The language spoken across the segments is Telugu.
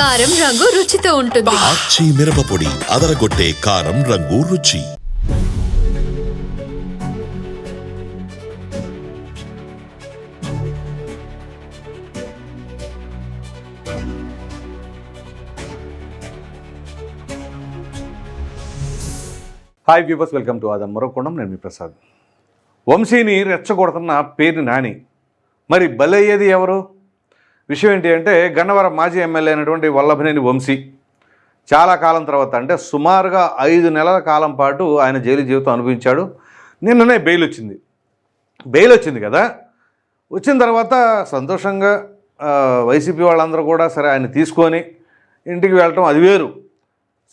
కారం రంగు రుచితో ఉంటుంది. ఆచి మిరపపొడి అదరగొట్టే కారం రంగు రుచి. హాయ్ వ్యూవర్స్ వెల్కమ్ టు ఆదం మరొకొండం నేను మీ ప్రసాద్. వంశీని రెచ్చగొడుతున్న పేరు నాని. మరి బలయ్యేది ఎవరు? విషయం ఏంటి అంటే గన్నవరం మాజీ ఎమ్మెల్యే అయినటువంటి వల్లభనేని వంశీ చాలా కాలం తర్వాత అంటే సుమారుగా ఐదు నెలల కాలం పాటు ఆయన జైలు జీవితం అనుభవించాడు. నిన్ననే బెయిల్ వచ్చింది. బెయిల్ వచ్చింది కదా? వచ్చిన తర్వాత సంతోషంగా వైసీపీ వాళ్ళందరూ కూడా సరే ఆయన తీసుకొని ఇంటికి వెళ్ళటం అది వేరు.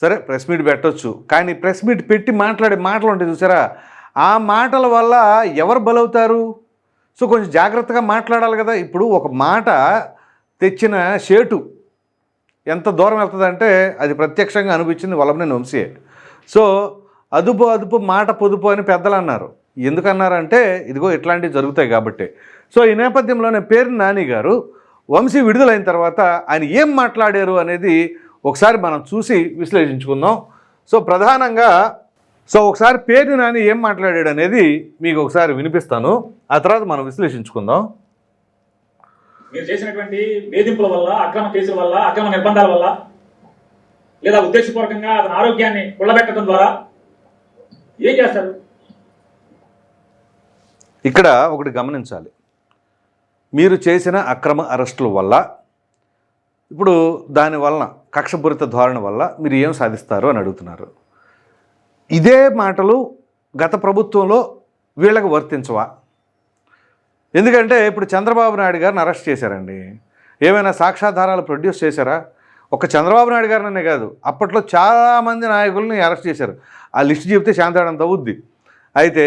సరే ప్రెస్ మీట్ పెట్టచ్చు. కానీ ప్రెస్ మీట్ పెట్టి మాట్లాడే మాటలు ఉంటాయి చూసారా? ఆ మాటల వల్ల ఎవరు బలవుతారు? సో కొంచెం జాగ్రత్తగా మాట్లాడాలి కదా. ఇప్పుడు ఒక మాట తెచ్చిన షేటు ఎంత దూరం వెళ్తుందంటే అది ప్రత్యక్షంగా అనిపించింది వల్లభనేని వంశీయే. సో అదుపు అదుపు మాట పొదుపు అని పెద్దలు అన్నారు. ఎందుకన్నారంటే ఇదిగో ఇట్లాంటివి జరుగుతాయి కాబట్టి. సో ఈ నేపథ్యంలోనే పేరు నాని గారు వంశీ విడుదలైన తర్వాత ఆయన ఏం మాట్లాడారు అనేది ఒకసారి మనం చూసి విశ్లేషించుకుందాం. సో ప్రధానంగా సో ఒకసారి పేరు నాని ఏం మాట్లాడాడు అనేది మీకు ఒకసారి వినిపిస్తాను. ఆ తర్వాత మనం విశ్లేషించుకుందాం. మీరు చేసినటువంటి వేధింపుల వల్ల అక్రమ కేసుల వల్ల అక్రమ నిర్బంధాల వల్ల లేదా ఉద్దేశపూర్వకంగా అతని ఆరోగ్యాన్ని కుళ్ళబెట్టడం ద్వారా ఏం చేస్తారు? ఇక్కడ ఒకటి గమనించాలి. మీరు చేసిన అక్రమ అరెస్టుల వల్ల ఇప్పుడు దాని వలన కక్షపూరిత ధోరణి వల్ల మీరు ఏం సాధిస్తారు అని అడుగుతున్నారు. ఇదే మాటలు గత ప్రభుత్వంలో వీళ్ళకి వర్తించవా? ఎందుకంటే ఇప్పుడు చంద్రబాబు నాయుడు గారిని అరెస్ట్ చేశారండి. ఏమైనా సాక్ష్యాధారాలు ప్రొడ్యూస్ చేశారా? ఒక చంద్రబాబు నాయుడు గారిననే కాదు అప్పట్లో చాలామంది నాయకుల్ని అరెస్ట్ చేశారు. ఆ లిస్ట్ చెప్తే శాంతాడంత అవుద్ది అయితే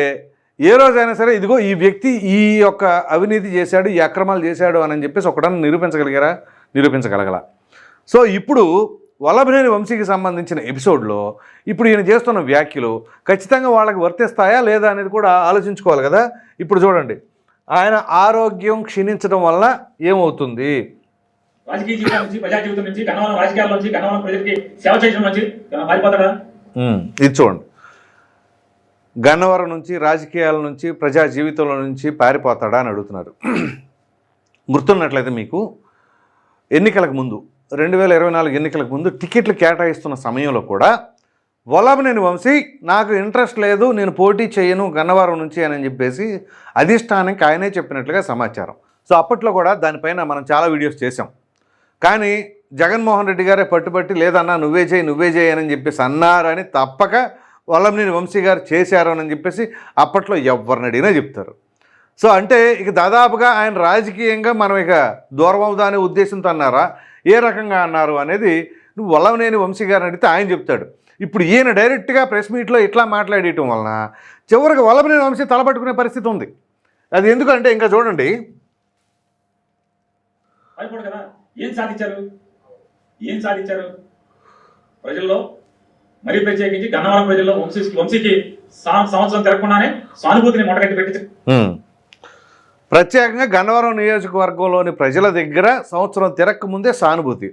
ఏ రోజైనా సరే ఇదిగో ఈ వ్యక్తి ఈ యొక్క అవినీతి చేశాడు ఈ అక్రమాలు చేశాడు అని చెప్పేసి ఒకటన్నా నిరూపించగలిగారా? నిరూపించగలగల. సో ఇప్పుడు వల్లభనేని వంశీకి సంబంధించిన ఎపిసోడ్లో ఇప్పుడు ఈయన చేస్తున్న వ్యాఖ్యలు ఖచ్చితంగా వాళ్ళకి వర్తిస్తాయా లేదా అనేది కూడా ఆలోచించుకోవాలి కదా. ఇప్పుడు చూడండి. ఆయన ఆరోగ్యం క్షీణించడం వల్ల ఏమవుతుంది? రాజకీయ జీవితం నుంచి ప్రజా జీవితం నుంచి గన్నవరం రాజకీయాల నుంచి గన్నవరం ప్రజలకి సేవ చేయడం నుంచి ఏమైనా మారిపోతాడా ఉమ్, ఇది చూడండి. గన్నవరం నుంచి రాజకీయాల నుంచి ప్రజా జీవితంలో నుంచి పారిపోతాడా అని అడుగుతున్నారు. గుర్తున్నట్లయితే మీకు ఎన్నికలకు ముందు రెండు వేల ఇరవై నాలుగు ఎన్నికలకు ముందు టికెట్లు కేటాయిస్తున్న సమయంలో కూడా వల్లభనేని వంశీ నాకు ఇంట్రెస్ట్ లేదు నేను పోటీ చేయను గన్నవరం నుంచి అని చెప్పేసి అధిష్టానానికి ఆయనే చెప్పినట్లుగా సమాచారం. సో అప్పట్లో కూడా దానిపైన మనం చాలా వీడియోస్ చేసాం కానీ జగన్మోహన్ రెడ్డి గారే పట్టుబట్టి లేదన్నా నువ్వే చేయి నువ్వే చేయి అని చెప్పేసి అన్నారని తప్పక వల్లభనేని వంశీ గారు చేశారు అని చెప్పేసి అప్పట్లో ఎవరిని అడిగినా చెప్తారు. సో అంటే ఇక దాదాపుగా ఆయన రాజకీయంగా మనం ఇక దూరం అవుదా అనే ఉద్దేశంతో అన్నారా ఏ రకంగా అన్నారు అనేది నువ్వు వల్లవనేని వంశీ గారిని అడిగితే ఆయన చెప్తాడు. ఇప్పుడు ఈయన డైరెక్ట్గా ప్రెస్ మీట్లో ఇట్లా మాట్లాడేయటం వలన చివరికి వల్లభనేని వంశీ తలపట్టుకునే పరిస్థితి ఉంది. అది ఎందుకంటే ఇంకా చూడండి. ఏం సాధించారు? ఏం సాధించారు? ప్రజల్లో మరీ ప్రత్యేకించి గన్నవరం ప్రజల్లో వంశీ వంశీకి సంవత్సరం తిరగకుండానే సానుభూతిని మొట్టగట్టి పెట్టి. ప్రత్యేకంగా గన్నవరం నియోజకవర్గంలోని ప్రజల దగ్గర సంవత్సరం తిరక్క ముందే సానుభూతి.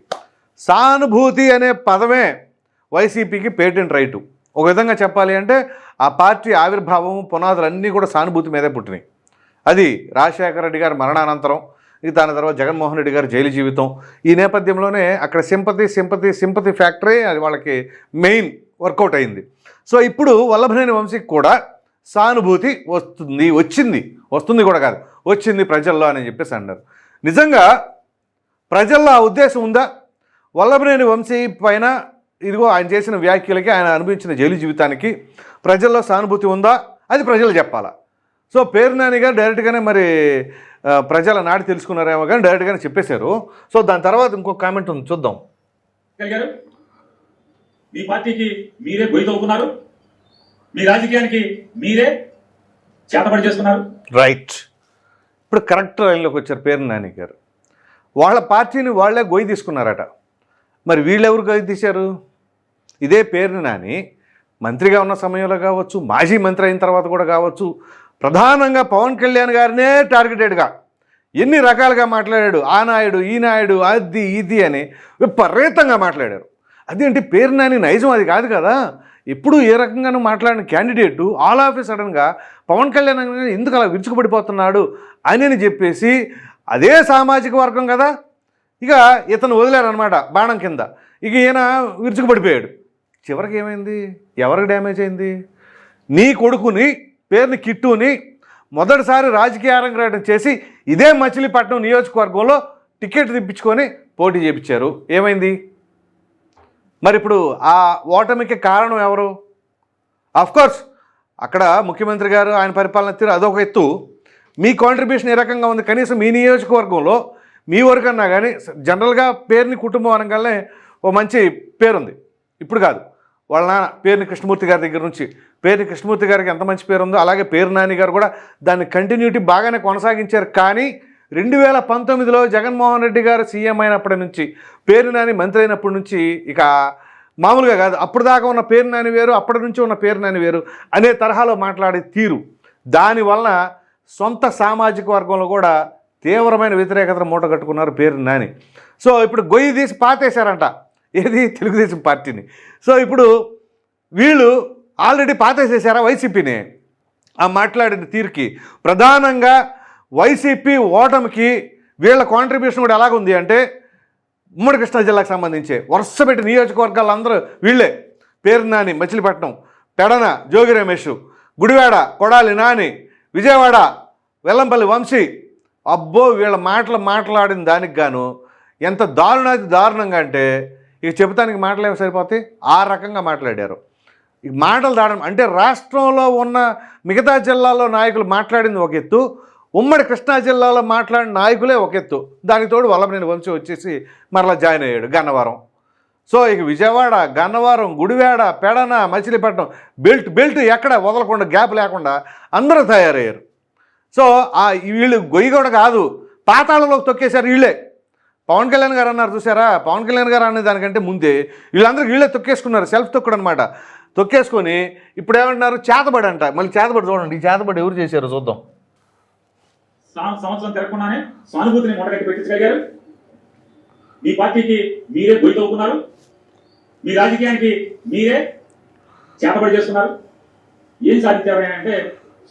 సానుభూతి అనే పదమే వైసీపీకి పేటెంట్ రైటు. ఒక విధంగా చెప్పాలి అంటే ఆ పార్టీ ఆవిర్భావం పునాదులు అన్నీ కూడా సానుభూతి మీదే పుట్టినాయి. అది రాజశేఖర రెడ్డి గారి మరణానంతరం ఇక దాని తర్వాత జగన్మోహన్ రెడ్డి గారి జైలు జీవితం. ఈ నేపథ్యంలోనే అక్కడ సింపతి సింపతి సింపతి ఫ్యాక్టరీ అది వాళ్ళకి మెయిన్ వర్కౌట్ అయింది. సో ఇప్పుడు వల్లభనేని వంశీకి కూడా సానుభూతి వస్తుంది వచ్చింది. వస్తుంది కూడా కాదు వచ్చింది ప్రజల్లో అని చెప్పేసి అన్నారు. నిజంగా ప్రజల్లో ఆ ఉద్దేశం ఉందా? వల్లభనేని వంశీ పైన ఇదిగో ఆయన చేసిన వ్యాఖ్యలకి ఆయన అనుభవించిన జైలు జీవితానికి ప్రజల్లో సానుభూతి ఉందా? అది ప్రజలు చెప్పాలా. సో పేరు నాని గారు డైరెక్ట్గానే మరి ప్రజల నాడి తెలుసుకున్నారేమో కానీ డైరెక్ట్గానే చెప్పేశారు. సో దాని తర్వాత ఇంకో కామెంట్ ఉంది చూద్దాం. మీ పార్టీకి మీరే గొయ్యి తవ్వుకున్నారు. మీ రాజకీయానికి మీరే చేతబడి చేసుకున్నారు. రైట్ ఇప్పుడు కరెక్ట్ లైన్లోకి వచ్చారు పేరు నాని గారు. వాళ్ళ పార్టీని వాళ్ళే గొయ్యి తీసుకున్నారట. మరి వీళ్ళెవరు గొయ్యి తీశారు? ఇదే పేరుని నాని మంత్రిగా ఉన్న సమయంలో కావచ్చు మాజీ మంత్రి అయిన తర్వాత కూడా కావచ్చు ప్రధానంగా పవన్ కళ్యాణ్ గారినే టార్గెటెడ్గా ఎన్ని రకాలుగా మాట్లాడాడు ఆ నాయుడు ఈ నాయుడు అది ఇది అని విపరీతంగా మాట్లాడారు. అదేంటి పేరు నాని నైజం అది కాదు కదా? ఎప్పుడు ఏ రకంగానూ మాట్లాడిన క్యాండిడేటు ఆల్ ఆఫ్ ఏ సడన్గా పవన్ కళ్యాణ్ ఎందుకు అలా విరుచుకుపడిపోతున్నాడు అని అని చెప్పేసి అదే సామాజిక వర్గం కదా? ఇక ఇతను వదిలేరనమాట బాణం కింద. ఇక ఈయన విరుచుకుపడిపోయాడు. చివరికి ఏమైంది? ఎవరికి డ్యామేజ్ అయింది? నీ కొడుకుని పేరుని కిట్టుని మొదటిసారి రాజకీయ అరంగరాటం చేసి ఇదే మచిలీపట్నం నియోజకవర్గంలో టికెట్ తెప్పించుకొని పోటీ చేపించారు. ఏమైంది? మరి ఇప్పుడు ఆ ఓటమికి కారణం ఎవరు? కోర్స్ అక్కడ ముఖ్యమంత్రి గారు ఆయన పరిపాలన తీరు అదొక ఎత్తు. మీ కాంట్రిబ్యూషన్ ఏ రకంగా ఉంది? కనీసం మీ నియోజకవర్గంలో మీ వరకన్నా కానీ జనరల్గా పేరుని కుటుంబం అనగానే ఓ మంచి పేరుంది. ఇప్పుడు కాదు. వాళ్ళ నాన్న పేరుని కృష్ణమూర్తి గారి దగ్గర నుంచి. పేరుని కృష్ణమూర్తి గారికి ఎంత మంచి పేరు ఉందో అలాగే పేరు నాని గారు కూడా దాన్ని కంటిన్యూటీ బాగానే కొనసాగించారు. కానీ రెండు వేల పంతొమ్మిదిలో జగన్మోహన్ రెడ్డి గారు సీఎం అయినప్పటి నుంచి పేరు నాని మంత్రి అయినప్పటి నుంచి ఇక మామూలుగా కాదు అప్పుడు దాకా ఉన్న పేరు నాని వేరు అప్పటి నుంచి ఉన్న పేరు నాని వేరు అనే తరహాలో మాట్లాడే తీరు. దానివలన సొంత సామాజిక వర్గంలో కూడా తీవ్రమైన వ్యతిరేకతను మూట కట్టుకున్నారు పేరు నాని. సో ఇప్పుడు గొయ్యి తీసి పాతేశారంట. ఏది? తెలుగుదేశం పార్టీని. సో ఇప్పుడు వీళ్ళు ఆల్రెడీ పాతేసేసారా వైసీపీని? ఆ మాట్లాడిన తీరుకి. ప్రధానంగా వైసీపీ ఓటమికి వీళ్ళ కాంట్రిబ్యూషన్ కూడా ఎలాగుంది అంటే ఉమ్మడి కృష్ణా జిల్లాకు సంబంధించి వరుసపెట్టి నియోజకవర్గాలందరూ వీళ్ళే. పేరు నాని మచిలీపట్నం పెడన జోగి రమేష్ గుడివాడ కొడాలి నాని విజయవాడ వెల్లంపల్లి వంశీ. అబ్బో వీళ్ళ మాటలు మాట్లాడిన దానికి గాను ఎంత దారుణాది దారుణంగా అంటే ఇక చెబుతానికి మాటలేవి సరిపోతాయి? ఆ రకంగా మాట్లాడారు. ఈ మాటలు దాడడం అంటే రాష్ట్రంలో ఉన్న మిగతా జిల్లాల్లో నాయకులు మాట్లాడింది ఒక ఎత్తు ఉమ్మడి కృష్ణా జిల్లాలో మాట్లాడిన నాయకులే ఒక ఎత్తు. దానికి తోడు వల్లభనేని వంశీ వచ్చేసి మరలా జాయిన్ అయ్యాడు గన్నవరం. సో ఇక విజయవాడ గన్నవరం గుడివాడ పెడన మచిలీపట్నం బెల్ట్ బెల్ట్ ఎక్కడ వదలకుండా గ్యాప్ లేకుండా అందరూ తయారయ్యారు. సో ఆ వీళ్ళు గొయ్యి కూడా కాదు పాతాళలోకి తొక్కేశారు వీళ్ళే. పవన్ కళ్యాణ్ గారు అన్నారు చూసారా పవన్ కళ్యాణ్ గారు అనే దానికంటే ముందే వీళ్ళందరూ వీళ్ళే తొక్కేసుకున్నారు సెల్ఫ్ తొక్కడు అనమాట తొక్కేసుకొని ఇప్పుడు ఏమంటున్నారు? చేతబడి అంట మళ్ళీ చేతబడి చూడండి ఈ చేతబడి ఎవరు చేశారు చూద్దాం. సంవత్సరం తిరగకుండానే సానుభూతిని మొదటి పెట్టించగలిగారు. మీ పార్టీకి మీరే గొయ్యి తవ్వుకున్నారు. మీ రాజకీయానికి మీరే చేతబడి చేస్తున్నారు ఏం సాధించారు అంటే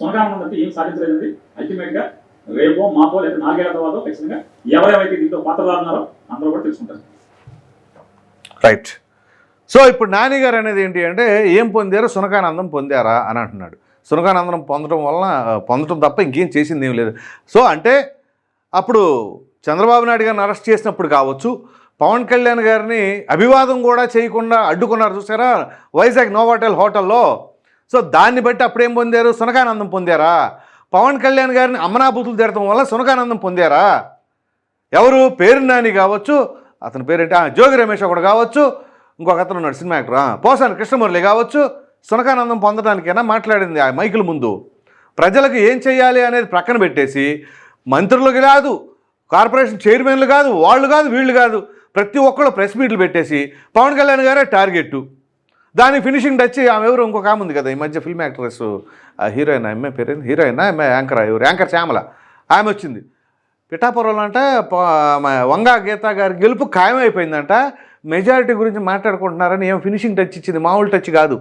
సొనకాలం అంటే ఏం సాధించలేదండి. అల్టిమేట్గా రేపో మాపో లేదా నాలుగేళ్ళ తర్వాత ఖచ్చితంగా ఎవరెవరైతే దీంతో పాత్రదారున్నారో అందరూ కూడా తెలుసుకుంటారు. రైట్ సో ఇప్పుడు నాని గారు అనేది ఏంటి అంటే ఏం పొందారు? సునకానందం పొందారా అని అంటున్నాడు. సునకానందం పొందడం వలన పొందడం తప్ప ఇంకేం చేసింది ఏం లేదు. సో అంటే అప్పుడు చంద్రబాబు నాయుడు గారిని అరెస్ట్ చేసినప్పుడు కావచ్చు పవన్ కళ్యాణ్ గారిని అభివాదం కూడా చేయకుండా అడ్డుకున్నారు చూసారా? వైజాగ్ నోవాటెల్ హోటల్లో. సో దాన్ని బట్టి అప్పుడేం పొందారు? సునకానందం పొందారా? పవన్ కళ్యాణ్ గారిని అమనాభూతులు తిడటం వల్ల సునకానందం పొందారా? ఎవరు? పేరు నాని కావచ్చు అతని పేరేంటి? జోగి రమేష్ ఒకడు కావచ్చు ఇంకొక అతను ఉన్నాడు సినిమా యాక్టర్. పోసాని కృష్ణమురళి కావచ్చు సునకానందం పొందడానికైనా మాట్లాడింది ఆ మైకుల ముందు. ప్రజలకు ఏం చేయాలి అనేది ప్రక్కన పెట్టేసి మంత్రులకు కాదు కార్పొరేషన్ చైర్మన్లు కాదు వాళ్ళు కాదు వీళ్ళు కాదు ప్రతి ఒక్కళ్ళు ప్రెస్ మీట్లు పెట్టేసి పవన్ కళ్యాణ్ గారే టార్గెట్ దాని ఫినిషింగ్ టచ్ ఆమె ఎవరు? ఇంకొక ఆమె ఉంది కదా ఈ మధ్య ఫిల్మ్ యాక్ట్రెస్ హీరోయిన్ ఆమె పేరు హీరోయిన్ ఆమె యాంకర్ ఎవరు? యాంకర్ శ్యామల. ఆమె వచ్చింది. పిఠాపురంలో అంట వంగా గీత గారి గెలుపు ఖాయమైపోయిందంట. మెజారిటీ గురించి మాట్లాడుకుంటున్నారని ఏం ఫినిషింగ్ టచ్ ఇచ్చింది? మామూలు టచ్ కాదు.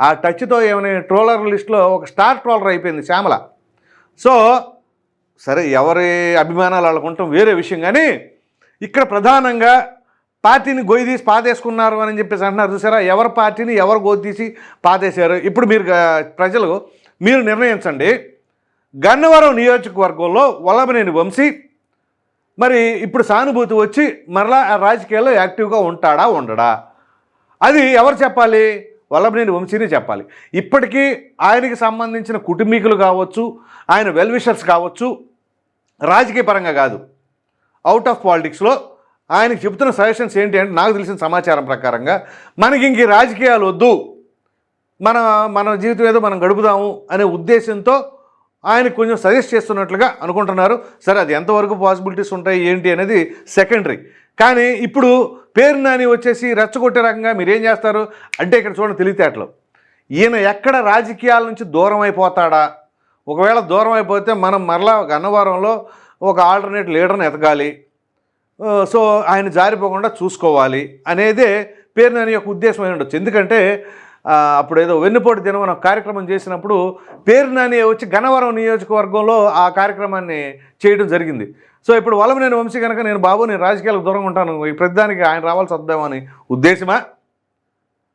ఆ టచ్తో ఏమైనా ట్రోలర్ లిస్ట్లో ఒక స్టార్ ట్రోలర్ అయిపోయింది శ్యామల. సో సరే ఎవరి అభిమానాలు వాళ్ళకుంటాం వేరే విషయం. కానీ ఇక్కడ ప్రధానంగా పార్టీని గొయ్యి తీసి పాతేసుకున్నారు అని చెప్పేసి అంటున్నారు. చూసారా? ఎవరి పార్టీని ఎవరు గొయ్యి తీసి పాతేశారు ఇప్పుడు మీరు ప్రజలు మీరు నిర్ణయించండి. గన్నవరం నియోజకవర్గంలో వల్లభనేని వంశీ మరి ఇప్పుడు సానుభూతి వచ్చి మరలా రాజకీయాల్లో యాక్టివ్గా ఉంటాడా ఉండడా? అది ఎవరు చెప్పాలి? వల్లభనేని వంశీని చెప్పాలి. ఇప్పటికీ ఆయనకి సంబంధించిన కుటుంబీకులు కావచ్చు ఆయన వెల్ విషర్స్ కావచ్చు రాజకీయ పరంగా కాదు. అవుట్ ఆఫ్ పాలిటిక్స్లో ఆయనకు చెబుతున్న సజెషన్స్ ఏంటి అంటే నాకు తెలిసిన సమాచారం ప్రకారంగా మనకి ఇంక రాజకీయాలు వద్దు. మన మన జీవితం ఏదో మనం గడుపుదాము అనే ఉద్దేశంతో ఆయన కొంచెం సజెస్ట్ చేస్తున్నట్లుగా అనుకుంటున్నారు. సరే అది ఎంతవరకు పాసిబిలిటీస్ ఉంటాయి ఏంటి అనేది సెకండరీ. కానీ ఇప్పుడు పేరు నాని వచ్చేసి రెచ్చగొట్టే రకంగా మీరు ఏం చేస్తారు? అంటే ఇక్కడ చూడండి తెలివితేటలు. ఈయన ఎక్కడ రాజకీయాల నుంచి దూరం అయిపోతాడా? ఒకవేళ దూరం అయిపోతే మనం మరలా గన్నవరంలో ఒక ఆల్టర్నేట్ లీడర్ని ఎతకాలి సో ఆయన జారిపోకుండా చూసుకోవాలి అనేదే పేరు నాని యొక్క ఉద్దేశం అయిన ఉండొచ్చు. ఎందుకంటే అప్పుడు ఏదో వెన్నుపోటు దినం మనం కార్యక్రమం చేసినప్పుడు పేరు నాని వచ్చి గన్నవరం నియోజకవర్గంలో ఆ కార్యక్రమాన్ని చేయడం జరిగింది. సో ఇప్పుడు వలమనేని వంశీ కనుక నేను బాబు నేను రాజకీయాలకు దూరంగా ఉంటాను ఈ ప్రతిదానికి ఆయన రావాల్సి వద్దామని ఉద్దేశమా?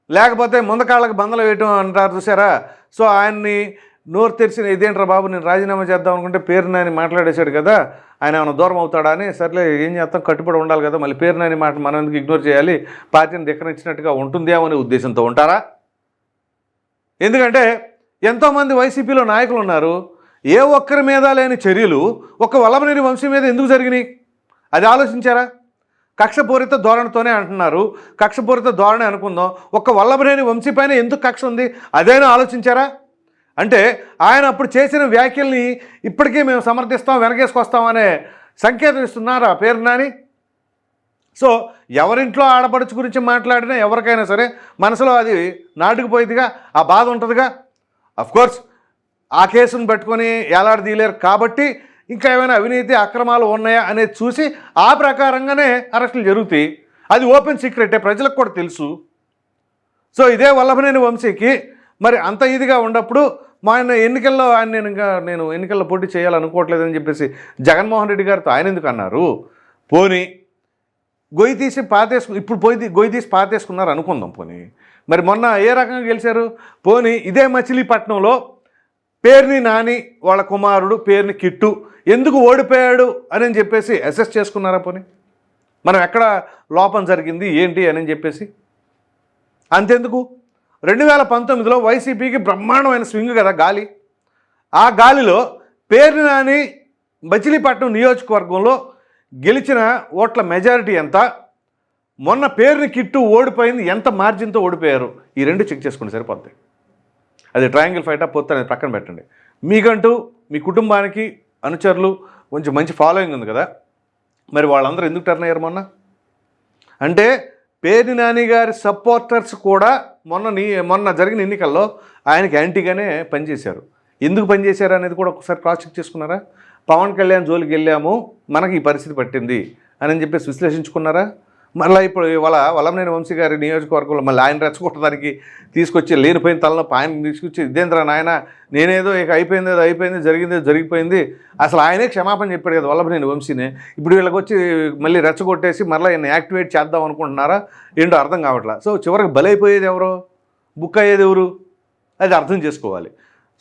లేకపోతే ముందకాళ్ళకి బందలు వేయటం అంటారు చూసారా? సో ఆయన్ని నోరు తెరిచిన ఇదేంట్రా బాబు నేను రాజీనామా చేద్దాం అనుకుంటే పేరు నాని మాట్లాడేశాడు కదా ఆయన ఏమైనా దూరం అవుతాడా అని. సర్లే ఏం చేస్తాం? కట్టుబడి ఉండాలి కదా మళ్ళీ పేరు నాని మాట మనం ఎందుకు ఇగ్నోర్ చేయాలి? పార్టీని దిక్కనిచ్చినట్టుగా ఉంటుందేమో అనే ఉద్దేశంతో ఉంటారా? ఎందుకంటే ఎంతోమంది వైసీపీలో నాయకులు ఉన్నారు ఏ ఒక్కరి మీద లేని చర్యలు ఒక వల్లభనేని వంశీ మీద ఎందుకు జరిగినాయి? అది ఆలోచించారా? కక్షపూరిత ధోరణితోనే అంటున్నారు. కక్షపూరిత ధోరణి అనుకుందాం ఒక్క వల్లభనేని వంశీ పైన ఎందుకు కక్ష ఉంది? అదైనా ఆలోచించారా? అంటే ఆయన అప్పుడు చేసిన వ్యాఖ్యల్ని ఇప్పటికీ మేము సమర్థిస్తాం వెనకేసుకొస్తామనే సంకేతం ఇస్తున్నారా పేరు నాని? సో ఎవరింట్లో ఆడపడుచు గురించి మాట్లాడినా ఎవరికైనా సరే మనసులో అది నాటుకుపోయేదిగా ఆ బాధ ఉంటుందిగా? కోర్స్ ఆ కేసును పెట్టుకొని ఎలాడదీయలేరు కాబట్టి ఇంకా ఏమైనా అవినీతి అక్రమాలు ఉన్నాయా అనేది చూసి ఆ ప్రకారంగానే అరెస్టులు జరుగుతాయి. అది ఓపెన్ సీక్రెటే ప్రజలకు కూడా తెలుసు. సో ఇదే వల్లభనేని వంశీకి మరి అంత ఇదిగా ఉన్నప్పుడు మా ఆయన ఎన్నికల్లో ఆయన నేను ఇంకా నేను ఎన్నికల్లో పోటీ చేయాలనుకోవట్లేదని చెప్పేసి జగన్మోహన్ రెడ్డి గారితో ఆయన ఎందుకు అన్నారు? పోనీ గొయ్యి తీసి పాతేసుకు ఇప్పుడు పోయి గొయ్యి తీసి పాతేసుకున్నారు అనుకుందాం పోనీ. మరి మొన్న ఏ రకంగా గెలిచారు? పోనీ ఇదే మచిలీపట్నంలో పేరుని నాని వాళ్ళ కుమారుడు పేరుని కిట్టు ఎందుకు ఓడిపోయాడు అని చెప్పేసి అసెస్ చేసుకున్నారా పోనీ? మనం ఎక్కడ లోపం జరిగింది ఏంటి అని చెప్పేసి? అంతెందుకు? రెండు వేల పంతొమ్మిదిలో వైసీపీకి బ్రహ్మాండమైన స్వింగ్ కదా గాలి. ఆ గాలిలో పేరు నాని మచిలీపట్నం నియోజకవర్గంలో గెలిచిన ఓట్ల మెజారిటీ ఎంత? మొన్న పేరుని కిట్టు ఓడిపోయింది ఎంత మార్జిన్తో ఓడిపోయారు? ఈ రెండు చెక్ చేసుకుంటే సరిపోద్ది. అది ట్రయాంగిల్ ఫైట్ పొత్తు అనేది పక్కన పెట్టండి. మీకంటూ మీ కుటుంబానికి అనుచరులు కొంచెం మంచి ఫాలోయింగ్ ఉంది కదా. మరి వాళ్ళందరూ ఎందుకు టర్న్ అయ్యారు మొన్న? అంటే పేర్ని నాని గారి సపోర్టర్స్ కూడా మొన్న నీ మొన్న జరిగిన ఎన్నికల్లో ఆయనకి యాంటీగానే పనిచేశారు. ఎందుకు పనిచేశారు అనేది కూడా ఒకసారి క్రాస్ చెక్ చేసుకున్నారా? పవన్ కళ్యాణ్ జోలికి వెళ్ళాము మనకి ఈ పరిస్థితి పట్టింది అని చెప్పేసి విశ్లేషించుకున్నారా? మళ్ళీ ఇప్పుడు ఇవాళ వలంనేని వంశీ గారి నియోజకవర్గంలో మళ్ళీ ఆయన రెచ్చగొట్టడానికి తీసుకొచ్చి లేనిపోయిన తలనొప్పి ఆయన తీసుకొచ్చి ఇదేంద్రా నాయన నేనేదో ఇక అయిపోయింది ఏదో అయిపోయింది జరిగింది జరిగిపోయింది. అసలు ఆయనే క్షమాపణ చెప్పాడు కదా వల్లభనేని వంశీనే. ఇప్పుడు వీళ్ళకి వచ్చి మళ్ళీ రెచ్చగొట్టేసి మళ్ళీ ఆయన యాక్టివేట్ చేద్దాం అనుకుంటున్నారా? ఏంటో అర్థం కావట్లా. సో చివరికి బలైపోయేది ఎవరు? బుక్ అయ్యేది ఎవరు? అది అర్థం చేసుకోవాలి.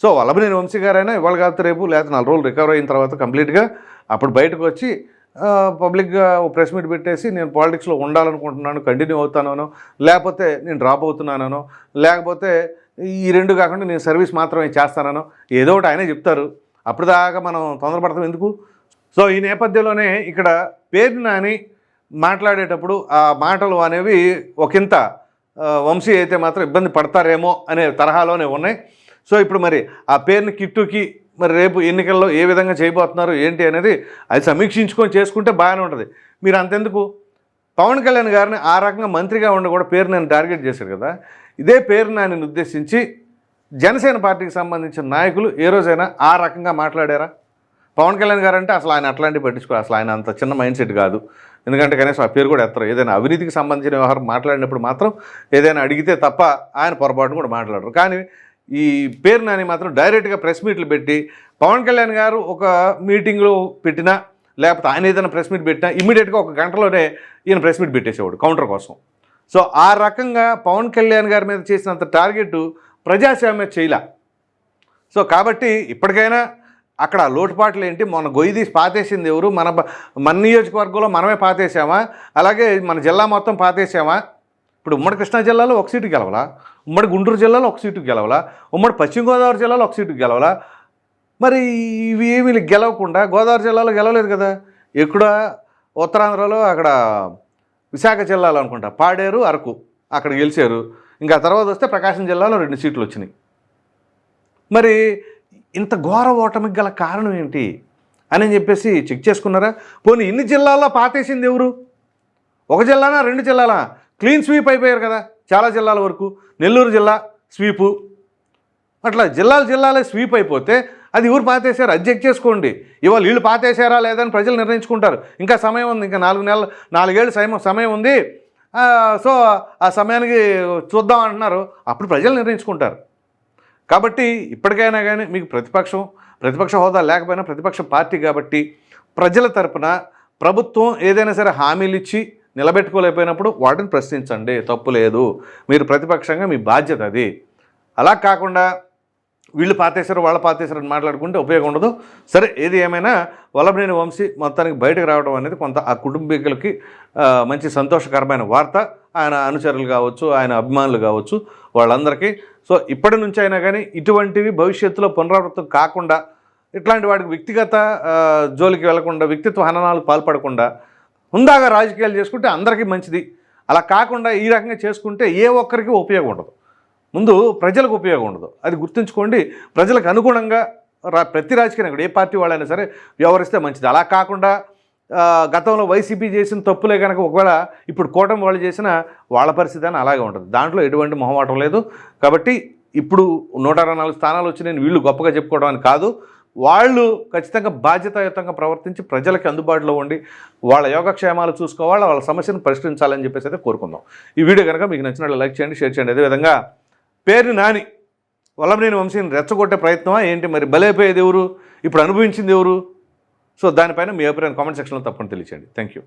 సో వల్లభనేని వంశీ గారైనా ఇవాళ కాదు రేపు లేకపోతే నాలుగు రోజులు రికవర్ అయిన తర్వాత కంప్లీట్గా అప్పుడు బయటకు వచ్చి పబ్లిక్గా ప్రెస్ మీట్ పెట్టేసి నేను పాలిటిక్స్లో ఉండాలనుకుంటున్నాను కంటిన్యూ అవుతానో లేకపోతే నేను డ్రాప్ అవుతున్నానో లేకపోతే ఈ రెండు కాకుండా నేను సర్వీస్ మాత్రమే చేస్తానో ఏదో ఒకటి ఆయనే చెప్తారు. అప్పటిదాకా మనం తొందరపడతాం ఎందుకు? సో ఈ నేపథ్యంలోనే ఇక్కడ పేరు నాని మాట్లాడేటప్పుడు ఆ మాటలు అనేవి ఒకంత వంశీ అయితే మాత్రం ఇబ్బంది పడతారేమో అనే తరహాలోనే ఉన్నాయి. సో ఇప్పుడు మరి ఆ పేరుని కిట్టుకి మరి రేపు ఎన్నికల్లో ఏ విధంగా చేయబోతున్నారు ఏంటి అనేది అది సమీక్షించుకొని చేసుకుంటే బాగానే ఉంటుంది. మీరు అంతెందుకు? పవన్ కళ్యాణ్ గారిని ఆ రకంగా మంత్రిగా ఉండి కూడా పేరు నేను టార్గెట్ చేశారు కదా. ఇదే పేరు నాని ఉద్దేశించి జనసేన పార్టీకి సంబంధించిన నాయకులు ఏ రోజైనా ఆ రకంగా మాట్లాడారా? పవన్ కళ్యాణ్ గారు అంటే అసలు ఆయన అట్లాంటివి పట్టించుకోరు. అసలు ఆయన అంత చిన్న మైండ్ సెట్ కాదు. ఎందుకంటే కనీసం ఆ పేరు కూడా ఎత్తరు. ఏదైనా అవినీతికి సంబంధించిన వ్యవహారం మాట్లాడినప్పుడు మాత్రం ఏదైనా అడిగితే తప్ప ఆయన పొరపాటును కూడా మాట్లాడరు. కానీ ఈ పేరు నాని మాత్రం డైరెక్ట్గా ప్రెస్ మీట్లు పెట్టి పవన్ కళ్యాణ్ గారు ఒక మీటింగ్లో పెట్టినా లేకపోతే ఆయన ఏదైనా ప్రెస్ మీట్ పెట్టినా ఇమీడియట్గా ఒక గంటలోనే ఈయన ప్రెస్ మీట్ పెట్టేసేవాడు కౌంటర్ కోసం. సో ఆ రకంగా పవన్ కళ్యాణ్ గారి మీద చేసినంత టార్గెట్ ప్రజాస్వామ్య చేయలే. సో కాబట్టి ఇప్పటికైనా అక్కడ లోటుపాట్లు ఏంటి? మొన్న గొయ్యి పాతేసింది ఎవరు? మన మన నియోజకవర్గంలో మనమే పాతేసామా అలాగే మన జిల్లా మొత్తం పాతేసామా ఇప్పుడు ఉమ్మడి కృష్ణా జిల్లాలో ఒక సీటు గెలవాలా? ఉమ్మడి గుంటూరు జిల్లాలో ఒక సీటు గెలవాలా? ఉమ్మడి పశ్చిమ గోదావరి జిల్లాలో ఒక సీటు గెలవాలా? మరి ఇవి ఏమీ గెలవకుండా గోదావరి జిల్లాలో గెలవలేదు కదా? ఎక్కడ ఉత్తరాంధ్రలో అక్కడ విశాఖ జిల్లాలో అనుకుంటా పాడేరు అరకు అక్కడ గెలిచారు. ఇంకా తర్వాత వస్తే ప్రకాశం జిల్లాలో రెండు సీట్లు వచ్చినాయి. మరి ఇంత ఘోర ఓటమికి గల కారణం ఏంటి అని చెప్పేసి చెక్ చేసుకున్నారా? పోనీ ఇన్ని జిల్లాల్లో పాతేసింది ఎవరు? ఒక జిల్లానా రెండు జిల్లాలా? క్లీన్ స్వీప్ అయిపోయారు కదా చాలా జిల్లాల వరకు. నెల్లూరు జిల్లా స్వీపు. అట్లా జిల్లాలు జిల్లాలే స్వీప్ అయిపోతే అది ఊరు పాతేశారు? అది చెక్ చేసుకోండి. ఇవాళ వీళ్ళు పాతేశారా లేదని ప్రజలు నిర్ణయించుకుంటారు. ఇంకా సమయం ఉంది. ఇంకా నాలుగు నెలలు నాలుగేళ్ళు సమయం సమయం ఉంది. సో ఆ సమయానికి చూద్దాం అంటున్నారు. అప్పుడు ప్రజలు నిర్ణయించుకుంటారు. కాబట్టి ఇప్పటికైనా కానీ మీకు ప్రతిపక్షం ప్రతిపక్ష హోదా లేకపోయినా ప్రతిపక్ష పార్టీ కాబట్టి ప్రజల తరపున ప్రభుత్వం ఏదైనా సరే హామీలు ఇచ్చి నిలబెట్టుకోలేకపోయినప్పుడు వాటిని ప్రశ్నించండి తప్పు లేదు మీరు ప్రతిపక్షంగా మీ బాధ్యత అది. అలా కాకుండా వీళ్ళు పాతేశారు వాళ్ళ పాతేశారు అని మాట్లాడుకుంటే ఉపయోగం ఉండదు. సరే ఏది ఏమైనా వల్లభనేని వంశీ మొత్తానికి బయటకు రావడం అనేది కొంత ఆ కుటుంబీకులకి మంచి సంతోషకరమైన వార్త. ఆయన అనుచరులు కావచ్చు ఆయన అభిమానులు కావచ్చు వాళ్ళందరికీ. సో ఇప్పటి నుంచి అయినా కానీ ఇటువంటివి భవిష్యత్తులో పునరావృతం కాకుండా ఇట్లాంటి వాడికి వ్యక్తిగత జోలికి వెళ్ళకుండా వ్యక్తిత్వ హననాలకు పాల్పడకుండా హుందాగా రాజకీయాలు చేసుకుంటే అందరికీ మంచిది. అలా కాకుండా ఈ రకంగా చేసుకుంటే ఏ ఒక్కరికి ఉపయోగం ఉండదు. ముందు ప్రజలకు ఉపయోగం ఉండదు. అది గుర్తుంచుకోండి. ప్రజలకు అనుగుణంగా రా ప్రతి రాజకీయ నాయకుడు ఏ పార్టీ వాళ్ళైనా సరే వ్యవహరిస్తే మంచిది. అలా కాకుండా గతంలో వైసీపీ చేసిన తప్పులే కనుక ఒకవేళ ఇప్పుడు కూటమి వాళ్ళు చేసిన వాళ్ళ పరిస్థితి అని అలాగే ఉంటుంది. దాంట్లో ఎటువంటి మొహమాటం లేదు. కాబట్టి ఇప్పుడు నూట అరవై నాలుగు స్థానాలు వచ్చి నేను వీళ్ళు గొప్పగా చెప్పుకోవడం అని కాదు. వాళ్ళు ఖచ్చితంగా బాధ్యతాయుతంగా ప్రవర్తించి ప్రజలకి అందుబాటులో ఉండి వాళ్ళ యోగక్షేమాలు చూసుకోవాలి వాళ్ళ సమస్యను పరిష్కరించాలని చెప్పేసి అయితే కోరుకుందాం. ఈ వీడియో కనుక మీకు నచ్చినట్లు లైక్ చేయండి షేర్ చేయండి. అదేవిధంగా పేరుని నాని వల్లభనేని వంశీని రెచ్చగొట్టే ప్రయత్నమా ఏంటి? మరి బలైపోయేది ఎవరు ఇప్పుడు అనుభవించింది ఎవరు? సో దానిపైన మీ అభిప్రాయం కామెంట్ సెక్షన్లో తప్పని తెలియచేయండి. Thank you